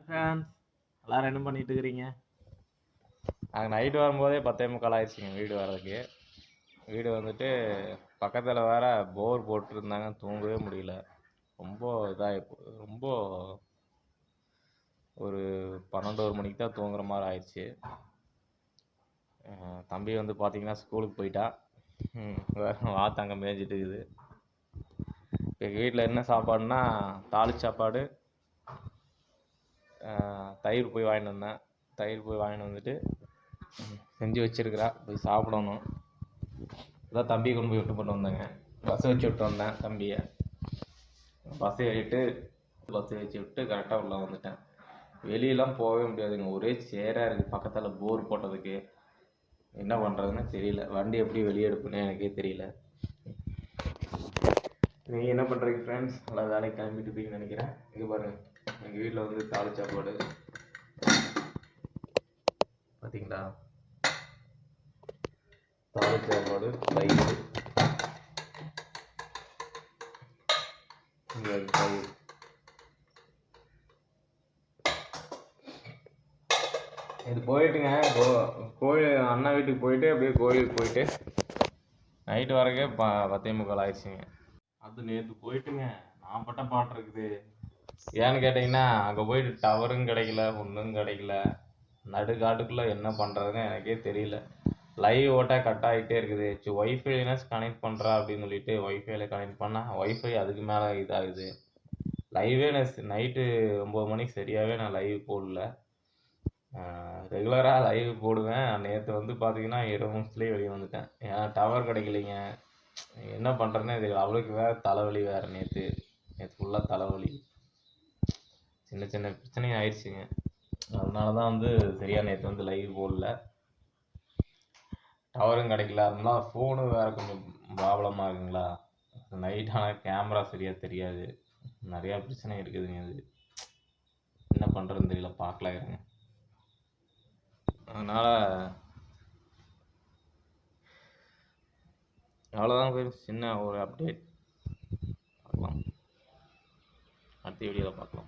Friends எல்லாரும் என்ன பண்ணிட்டு இருக்கிறீங்க நாங்கள் நைட்டு வரும்போதே பத்தே முக்கால் ஆயிடுச்சுங்க வீடு வர்றதுக்கு. வீடு வந்துட்டு பக்கத்தில் வேற போர் போட்டுருந்தாங்க தூங்கவே முடியல. ரொம்ப இதாகி ரொம்ப ஒரு பன்னெண்டு ஒரு மணிக்கு தான் தூங்குற மாதிரி ஆயிடுச்சு. தம்பி வந்து பார்த்தீங்கன்னா ஸ்கூலுக்கு போயிட்டா. ம், வேற மேய்ஞ்சிட்டு இருக்குது. எங்கள் வீட்டில் என்ன சாப்பாடுனா தாளிச்ச சாப்பாடு தயிர் போய் வாங்கிட்டு வந்தேன். தயிர் போய் வாங்கிட்டு வந்துட்டு செஞ்சு வச்சுருக்குறா. போய் சாப்பிடணும். இதான் தம்பி கொண்டு போய் விட்டு போட்டு வந்தேங்க. பஸ்ஸை வச்சு விட்டு வந்தேன் தம்பியை. பஸ் ஏறிட்டு பஸ் வச்சு விட்டு கரெக்டாக உள்ளே வந்துட்டேன். வெளியெலாம் போகவே முடியாதுங்க. ஒரே சேராக இருக்குது பக்கத்தில் போர் போட்டதுக்கு. என்ன பண்ணுறதுன்னு தெரியல. வண்டி எப்படி வெளியே எடுப்புன்னு எனக்கே தெரியல. நீங்கள் என்ன பண்ணுறீங்க ஃப்ரெண்ட்ஸ் நல்லா வேலைக்கு கிளம்பிட்டு இருப்பீங்கன்னு நினைக்கிறேன். இங்கே பாருங்கள் எங்கள் வீட்டில் வந்து தாலி சாப்பாடு. பார்த்தீங்களா தாலி சாப்பாடு தயிர். இங்கே தயிர். இது போயிட்டுங்க. கோ கோயில் அண்ணா வீட்டுக்கு போயிட்டு அப்படியே கோயிலுக்கு போயிட்டு நைட்டு வரைக்கும் ப பத்தே முக்கால் ஆயிடுச்சுங்க. அது நேற்று போயிட்டுங்க. நான் பட்ட பாட்டு இருக்குது. ஏன்னு கேட்டிங்கன்னா அங்கே போயிட்டு டவரும் கிடைக்கல ஒன்றும் கிடைக்கல. நடுக்காட்டுக்குள்ளே என்ன பண்ணுறதுன்னு எனக்கே தெரியல. லைவ் ஓட்டா கட் ஆகிட்டே இருக்குது. சரி ஒய்ஃபைனாச்சும் கனெக்ட் பண்ணுறா அப்படின்னு சொல்லிட்டு ஒய்ஃபைல கனெக்ட் பண்ணால் ஒய்ஃபை அதுக்கு மேலே இதாகுது. லைவே நான் நைட்டு ஒம்பது மணிக்கு சரியாகவே நான் லைவ் போடல. ரெகுலராக லைவ் போடுவேன். நேற்று வந்து பார்த்தீங்கன்னா இரவு நிமிஷத்துலேயே வெளியே வந்துட்டேன். ஏன்னா டவர் கிடைக்கலைங்க. என்ன பண்ணுறேன்னே தெரியல. அவளுக்கு வேறு தலைவலி வேறு நேற்று நேற்று ஃபுல்லாக தலைவலி. சின்ன சின்ன பிரச்சனையும் ஆயிடுச்சுங்க. அதனால தான் வந்து சரியாக நேற்று வந்து லைவ் போடல. டவரும் கிடைக்கல. இருந்தால் ஃபோனு வேறு கொஞ்சம் ப்ராப்ளமாக இருக்குங்களா நைட் ஆனால் கேமரா சரியாக தெரியாது. நிறையா பிரச்சனை இருக்குதுங்க அது என்ன பண்ணுறதுன்னு தெரியல. பார்க்கலாம் இருங்க அதனால் அவ்வளோதான் ஃப்ரெண்ட்ஸ் சின்ன ஒரு அப்டேட் பார்க்கலாம். அடுத்த வீடியோவில் பார்க்கலாம்.